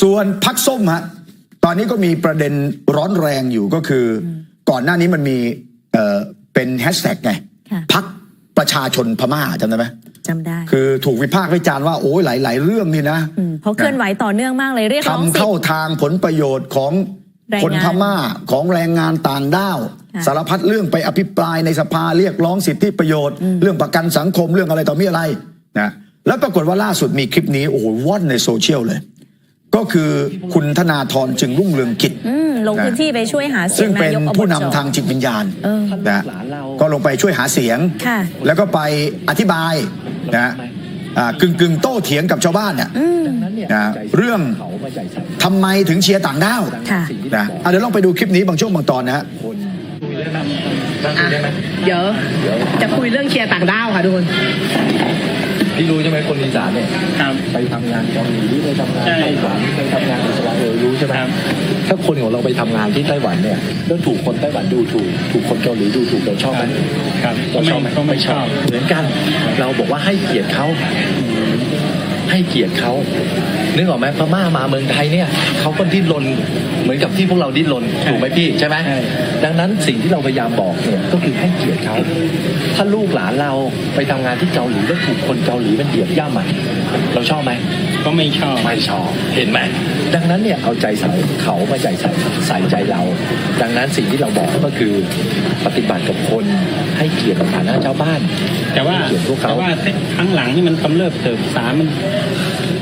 ส่วนพักส้มฮะตอนนี้ก็มีประเด็นร้อนแรงอยู่ก็คืออก่อนหน้านี้มันมีเอ่อเป็นแฮชแท็กไงค่ะพักประชาชนพม่าจำได้ไหมจำได้ คือถูกวิพากษ์วิจารณ์ว่าโอ้ยหลาย ๆ เรื่องนี่นะมเพราะเคลื่อนไหวต่อเนื่องมากเลยเรียกร้องทำสิทเข้าธิ์ทางผลประโยชน์ของแรงงานคนพม่าของแรงงานต่างด้าวค่ะสารพัดเรื่องไปอภิปรายในสภาเรียกร้องสิทธิประโยชน์ เรื่องประกันสังคมเรื่องอะไรต่อมีอะไรนะแล้วปรากฏว่าล่าสุดมีคลิปนี้โอ้โหว่อนในโซเชียลเลย ก็คือคุณธนาธรจึงรุ่งเรืองกิจ อืมลงพื้นที่ไปช่วยหาเสีซึ่ยงงเป็นนายกอบผู้จนำทางจิตวิญญาณเออนะก็ลงไปช่วยหาเสียง ค่ะ แล้วก็ไปอธิบายนะอ่ากึ่งกึ่งๆโต้เถียงกับชาวบ้านเนี่ยอืมนะเรื่องทำไมถึงเชียร์ต่างด้าวค่ะ นะอะเดี๋ยวลองไปดูคลิปนี้บางช่วงบางตอนนะฮะเดี๋ยวจะคุยเรื่องเชียร์ต่างด้าวค่ะทุกคน พี่รู้ใช่ไหมคนอีสานเนี่ย ครับ ไปทำงานเกาหลีไปทำงานใช่ ไต้หวันไปทำงานอิสราเอลรู้ใช่ไหมครับ ถ้าคนของเราไปทำงานที่ไต้หวันเนี่ยแล้วถูกคนไต้หวันดูถูก ถูกคนเกาหลีดูถูกเราชอบไหมครับเราชอบไหมก็ไม่ชอบ เหมือนกัน เราบอกว่าให้เกียรติเขาให้เกียรติเขา นึกออกไหมพม่ามาเมืองไทยเนี่ยเขาก็ดิ้นรนเหมือนกับที่พวกเราดิ้นรนถูกไหมพี่ใช่ไหมใช่ดังนั้นสิ่งที่เราพยายามบอกเนี่ยก็คือให้เกียรติเขาถ้าลูกหลานเราไปทำงานที่เกาหลีแล้วถูกคนเกาหลีมันเหยียบย่ำอะเราชอบไหมก็ไม่ชอบไม่ชอบเห็นไหมดังนั้นเนี่ยเอาใจใส่เขามาใจใส่ใส่ใจเรา ดังนั้นสิ่งที่เราบอกก็คือปฏิบัติกับคนให้เกียรติกับฐานะเจ้าบ้าน แต่ว่าให้เกียรติพวกเขาแต่ว่าครั้งหลังที่มันกำเริบเติบสารมัน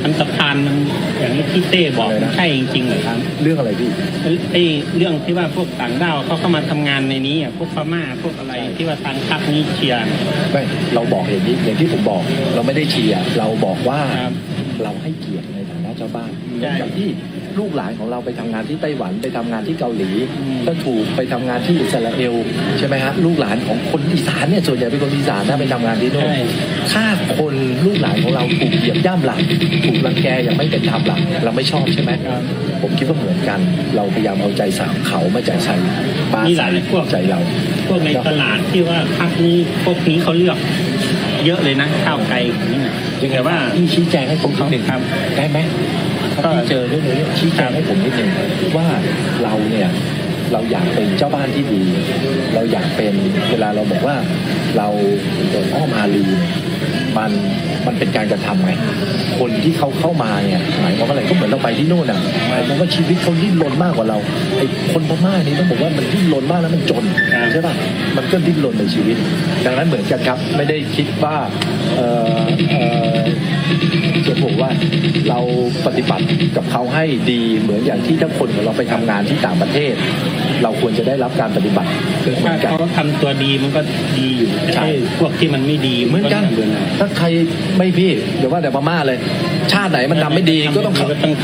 มันสะพานมันอย่างที่เต้บอกมันใช่จริงๆเหรอครับเรื่องอะไรพี่ไอ้เรื่องที่ว่าพวกต่างด้าวเขาเข้ามาทำงานในนี้อะพวกพม่าพวกอะไรที่ว่าทางพรรคนี้เชียร์ ไม่เราบอกอย่างนี้อย่างที่ผมบอก เราไม่ได้เชียร์เราบอกว่าครับ เราให้เกียรติในฐานะเจ้าบ้านใช่ อย่างที่ ลูกหลานของเราไปทำงานที่ไต้หวันไปทำงานที่เกาหลีอืมก็ถูกไปทำงานที่อิสราเอลใช่ไหมฮะลูกหลานของคนอีสานเนี่ยส่วนใหญ่เป็นคนอีสานถ้าไปทำงานที่โน่นใช่ถ้าคนลูกหลานของเราถูกเหยียบย่ำหลังถูกรังแกอย่างไม่เป็นธรรมหลังเราไม่ชอบใช่ไหมครับผมคิดว่าเหมือนกัน เราพยายามเอาใจสามเขามาใจใส่ป้ามีหใส่ลายพวกใจเราพวกในตลาดที่ว่าพรรคนี้พวกนี้เขาเลือก เยอะเลยนะข้าวไก่อย่างนี้นะแต่ว่าพี่ชี้แจงให้ผมนิดหนึ่งครับได้ไหมถ้าพี่เจอเรื่องนี้ชี้แจงให้ผมนิดหนึ่งว่าเราเนี่ยเราอยากเป็นเจ้าบ้านที่ดี เราอยากเป็นเวลาเราบอกว่าเราเป็นอ้อมอารีเนี่ย มันมันเป็นการกระทำไงคนที่เขาเข้ามาเนี่ยหมายความว่าอะไรก็เหมือนเราไปที่โน่นอะหมายความว่าชีวิตเขาดิ้นรนมากกว่าเราไอ้คนพม่านี่ต้องบอกว่ามันดิ้นรนมากแล้วมันจนครับใช่ป่ะมันก็ดิ้นรนในชีวิต ดังนั้นเหมือนกันครับไม่ได้คิดว่าเออเออจะบอกว่าเราปฏิบัติกับเขาให้ดีเหมือนอย่างที่ถ้าคนของเราไปทำงานที่ต่างประเทศ เราควรจะได้รับการปฏิบัติเหมืถ้าอนกันเขาทำตัวดีมันก็ดีอยู่แต่ใช่ไอ้พวกที่มันไม่ดีเหมือนกันเดือนถ้าใครไม่พี่เดี๋ยวว่าแต่พม่าเลย ชาติไหนมันทำไม่ดีก็ต้อง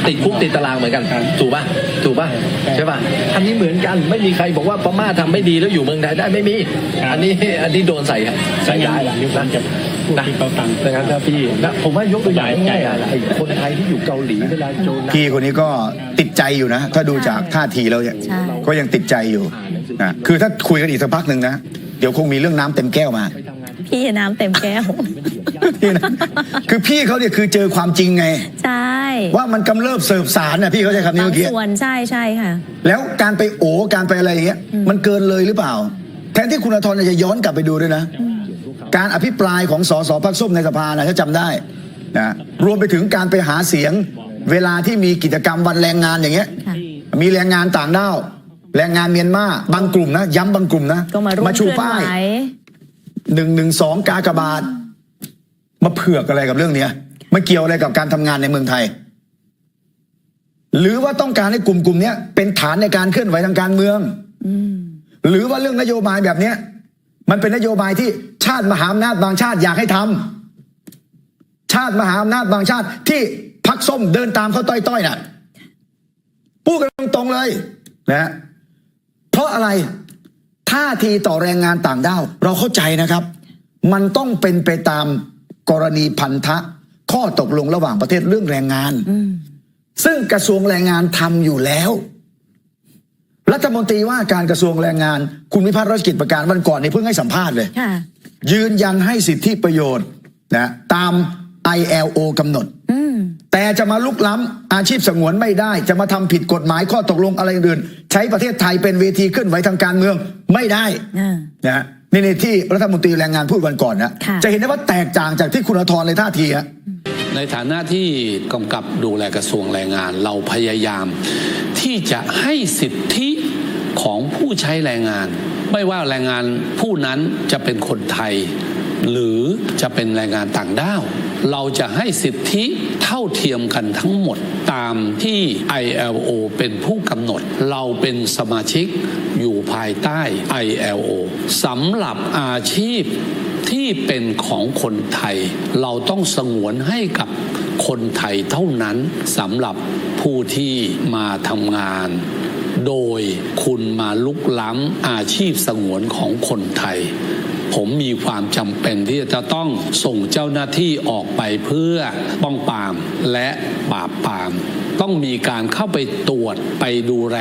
ติดคุกติดตารางเหมือนกันถูกป่ะถูกป่ะใช่ป่ะอันนี้เหมือนกันไม่มีใครบอกว่าพม่าทำไม่ดีแล้วอยู่เมืองไทยได้ไม่มี อันนี้อันนี้โดนใส่ใส่ร้ายละยุคนะนั้นจะพวกที่เขาทำดังนั้นถ้าพี่นะผมว่ายกตัวอย่างง่ายๆอะไอ้คนไทยที่อยู่เกาหลีเวลาโจรนะพี่คนนี้ก็ติดใจอยู่นะ ถ้าดูจากท่าทีแล้วเนี่ยใช่ก็ยังติดใจอยู่นะคือถ้าคุยกันอีกสักพักหนึ่งนะ เดี๋ยวคงมีเรื่องน้ำเต็มแก้วมา พี่น้ำเต็มแก้วพี่นะคือพี่เขาเนี่ยคือเจอความจริงไง ใช่ ว่ามันกำเริบเสิร์ฟสารนะพี่เขาใช้คำนี้บางเมื่อกี้ ส่วนใช่ใช่ค่ะ แล้วการไปโอการไปอะไรอย่างเงี้ยมันเกินเลยหรือเปล่า แทนที่คุณอาทรจะย้อนกลับไปดูด้วยนะ การอภิปรายของสสพักส้มในสภานะถ้าจำได้นะรวมไปถึงการไปหาเสียง เวลาที่มีกิจกรรมวันแรงงานอย่างเงี้ย ค่ะ มีแรงงานต่างด้าวแรงงานเมียนมาบางกลุ่มนะ ย้ำบางกลุ่มนะก็มาร่วมชูเคลื่อนป้าไหวย หนึ่งหนึ่งสองกากบาท มาเผือกอะไรกับเรื่องเนี้ยมาเกี่ยวอะไรกับการทำงานในเมืองไทย หรือว่าต้องการให้กลุ่มกลุ่มเนี้ยเป็นฐานในการเคลื่อนไหวทางการเมืองอหรือว่าเรื่องนโยบายแบบเนี้ย มันเป็นนโยบายที่ชาติมหาอำนาจบางชาติอยากให้ทำชาติมหาอำนาจบางชาติที่พักส้มเดินตามเขาต้อยๆน่ะพูดกันตรงๆเลยนะเพราะอะไร ท่าทีต่อแรงงานต่างด้าวเราเข้าใจนะครับ มันต้องเป็นไปตามกรณีพันธะ ข้อตกลงระหว่างประเทศเรื่องแรงงานอืมซึ่งกระทรวงแรงงานทำอยู่แล้ว รัฐมนตรีว่าการกระทรวงแรงงาน คุณวิพัฒน์รัชกิจประการวันก่อนนี่เพิ่งให้สัมภาษณ์เลยค่ะยืนยันให้สิทธิประโยชน์นะตาม ILO กำหนดอืมแต่จะมาลุกล้ำอาชีพสงวนไม่ได้ จะมาทำผิดกฎหมายข้อตกลงอะไรอื่น ใช้ประเทศไทยเป็นเวทีเคลื่อนไหวทางการเมืองไม่ได้อ่านะฮะนี่นี่ที่รัฐมนตรีแรงงานพูดวันก่อนนะค่ะจะเห็นได้ว่าแตกต่างจากที่คุณธรในท่าทีฮะในฐานะที่กำกับดูแลกระทรวงแรงงาน เราพยายาม ที่จะให้สิทธิของผู้ใช้แรงงาน ไม่ว่าแรงงานผู้นั้นจะเป็นคนไทย หรือจะเป็นแรงงานต่างด้าว เราจะให้สิทธิเท่าเทียมกันทั้งหมดตามที่ ILO เป็นผู้กำหนด เราเป็นสมาชิกอยู่ภายใต้ ILO สำหรับอาชีพที่เป็นของคนไทย เราต้องสงวนให้กับคนไทยเท่านั้นสำหรับผู้ที่มาทำงานโดยคุณมาลุกล้ำอาชีพสงวนของคนไทย ผมมีความจำเป็นที่จะต้องส่งเจ้าหน้าที่ออกไปเพื่อป้องปรามและปราบปราม ต้องมีการเข้าไปตรวจไปดูแล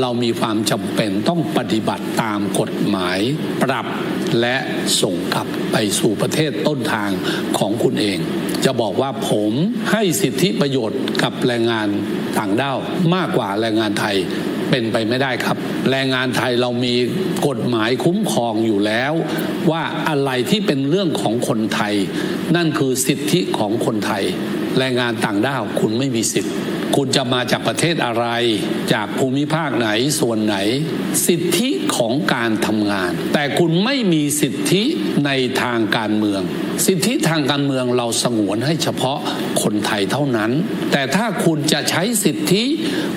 เรามีความจำเป็นต้องปฏิบัติตามกฎหมาย ปรับและส่งกลับไปสู่ประเทศต้นทางของคุณเอง จะบอกว่าผมให้สิทธิประโยชน์กับแรงงานต่างด้าวมากกว่าแรงงานไทย เป็นไปไม่ได้ครับ แรงงานไทยเรามีกฎหมายคุ้มครองอยู่แล้ว ว่าอะไรที่เป็นเรื่องของคนไทย นั่นคือสิทธิของคนไทย แรงงานต่างด้าวคุณไม่มีสิทธิ์ คุณจะมาจากประเทศอะไร จากภูมิภาคไหนส่วนไหน สิทธิของการทำงาน แต่คุณไม่มีสิทธิในทางการเมือง สิทธิทางการเมืองเราสงวนให้เฉพาะคนไทยเท่านั้น แต่ถ้าคุณจะใช้สิทธิ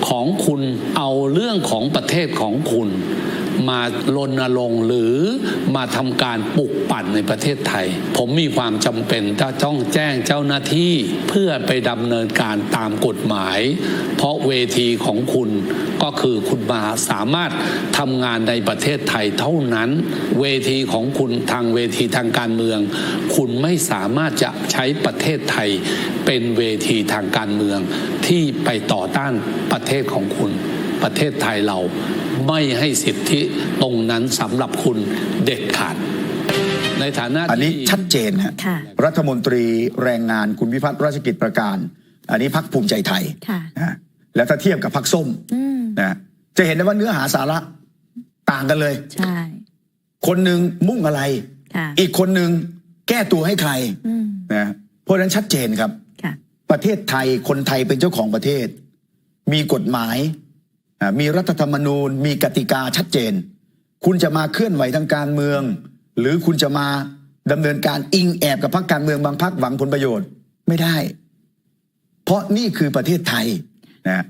ของคุณเอาเรื่องของประเทศของคุณ มารณรงค์หรือมาทำการปลุกปั่นในประเทศไทย ผมมีความจำเป็นถ้าต้องแจ้งเจ้าหน้าที่เพื่อไปดำเนินการตามกฎหมาย เพราะเวทีของคุณก็คือคุณมาสามารถทำงานในประเทศไทยเท่านั้น เวทีของคุณทางเวทีทางการเมือง คุณไม่สามารถจะใช้ประเทศไทยเป็นเวทีทางการเมืองที่ไปต่อต้านประเทศของคุณ ประเทศไทยเราไม่ให้สิทธิตรงนั้นสำหรับคุณเด็ดขาด ในฐานะอันนี้ที่ชัดเจนฮะค่ะ รัฐมนตรีแรงงานคุณวิพัฒน์ราชกิจประการ อันนี้พักภูมิใจไทยค่ะนะแล้วถ้าเทียบกับพักส้มอืมนะจะเห็นได้ว่าเนื้อหาสาระต่างกันเลย ใช่ คนหนึ่งมุ่งอะไร ค่ะ อีกคนหนึ่งแก้ตัวให้ใครอืมนะเพราะฉะนั้นชัดเจนครับ ค่ะ ประเทศไทยคนไทยเป็นเจ้าของประเทศ มีกฎหมายอ่า มีรัฐธรรมนูญ มีกติกาชัดเจน คุณจะมาเคลื่อนไหวทางการเมือง หรือคุณจะมาดำเนินการอิงแอบกับพรรคการเมืองบางพรรคหวังผลประโยชน์ไม่ได้ เพราะนี่คือประเทศไทยนะ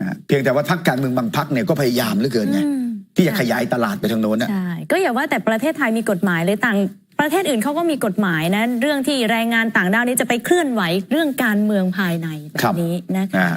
นะเพียงแต่ว่าพรรคการเมืองบางพรรคเนี่ยก็พยายามเหลือเกินไงอืมที่จะขยายตลาดไปทางโน้นนะใช่ก็อย่าว่าแต่ประเทศไทยมีกฎหมายเลยต่างประเทศอื่นเขาก็มีกฎหมายนะ เรื่องที่แรงงานต่างด้าวนี้จะไปเคลื่อนไหวเรื่องการเมืองภายในแบครับบนี้นะคะอ่า